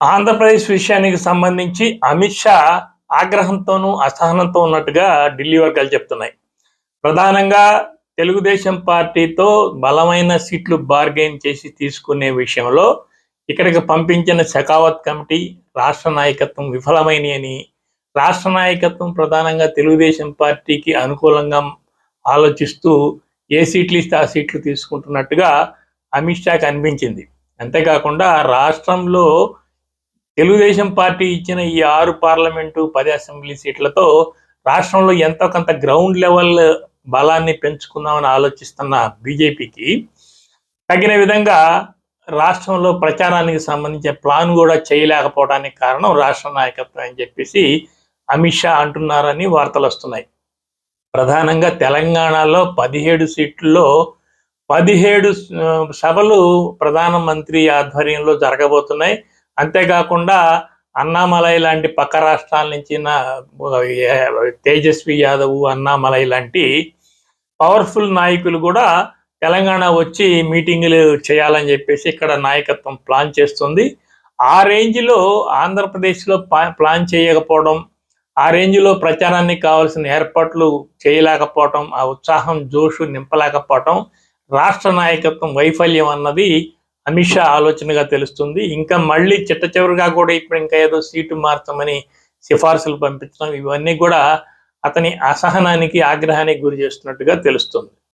ఆంధ్రప్రదేశ్ విషయానికి సంబంధించి అమిత్ షా ఆగ్రహంతోనూ అసహనంతో ఉన్నట్టుగా ఢిల్లీ వర్గాలు చెప్తున్నాయి. ప్రధానంగా తెలుగుదేశం పార్టీతో బలమైన సీట్లు బార్గెయిన్ చేసి తీసుకునే విషయంలో ఇక్కడికి పంపించిన షెకావత్ కమిటీ రాష్ట్ర నాయకత్వం విఫలమైనవి అని రాష్ట్ర నాయకత్వం ప్రధానంగా తెలుగుదేశం పార్టీకి అనుకూలంగా ఆలోచిస్తూ ఏ సీట్లు ఇస్తే ఆ సీట్లు తీసుకుంటున్నట్టుగా అమిత్ షాకి అనిపించింది. అంతేకాకుండా రాష్ట్రంలో తెలుగుదేశం పార్టీ ఇచ్చిన ఈ ఆరు పార్లమెంటు పది అసెంబ్లీ సీట్లతో రాష్ట్రంలో ఎంతో కొంత గ్రౌండ్ లెవెల్ బలాన్ని పెంచుకుందామని ఆలోచిస్తున్న బీజేపీకి తగిన విధంగా రాష్ట్రంలో ప్రచారానికి సంబంధించిన ప్లాన్ కూడా చేయలేకపోవడానికి కారణం రాష్ట్ర నాయకత్వం అని చెప్పేసి అమిత్ షా అంటున్నారని వార్తలు వస్తున్నాయి. ప్రధానంగా తెలంగాణలో పదిహేడు సీట్లలో పదిహేడు సభలు ప్రధానమంత్రి ఆధ్వర్యంలో జరగబోతున్నాయి. అంతేకాకుండా అన్నామలై లాంటి పక్క రాష్ట్రాల నుంచి తేజస్వి యాదవ్ అన్నామలై లాంటి పవర్ఫుల్ నాయకులు కూడా తెలంగాణ వచ్చి మీటింగులు చేయాలని చెప్పేసి ఇక్కడ నాయకత్వం ప్లాన్ చేస్తుంది. ఆ రేంజ్లో ఆంధ్రప్రదేశ్లో ప్లాన్ చేయకపోవడం ఆ రేంజ్లో ప్రచారానికి కావాల్సిన ఏర్పాట్లు చేయలేకపోవటం ఆ ఉత్సాహం జోషు నింపలేకపోవటం రాష్ట్ర నాయకత్వం వైఫల్యం అన్నది అమిత్ షా ఆలోచనగా తెలుస్తుంది. ఇంకా మళ్ళీ చిట్ట చివరిగా కూడా ఇప్పుడు ఇంకా ఏదో సీటు మార్చమని సిఫార్సులు పంపించడం ఇవన్నీ కూడా అతని అసహనానికి ఆగ్రహానికి గురి చేస్తున్నట్టుగా తెలుస్తుంది.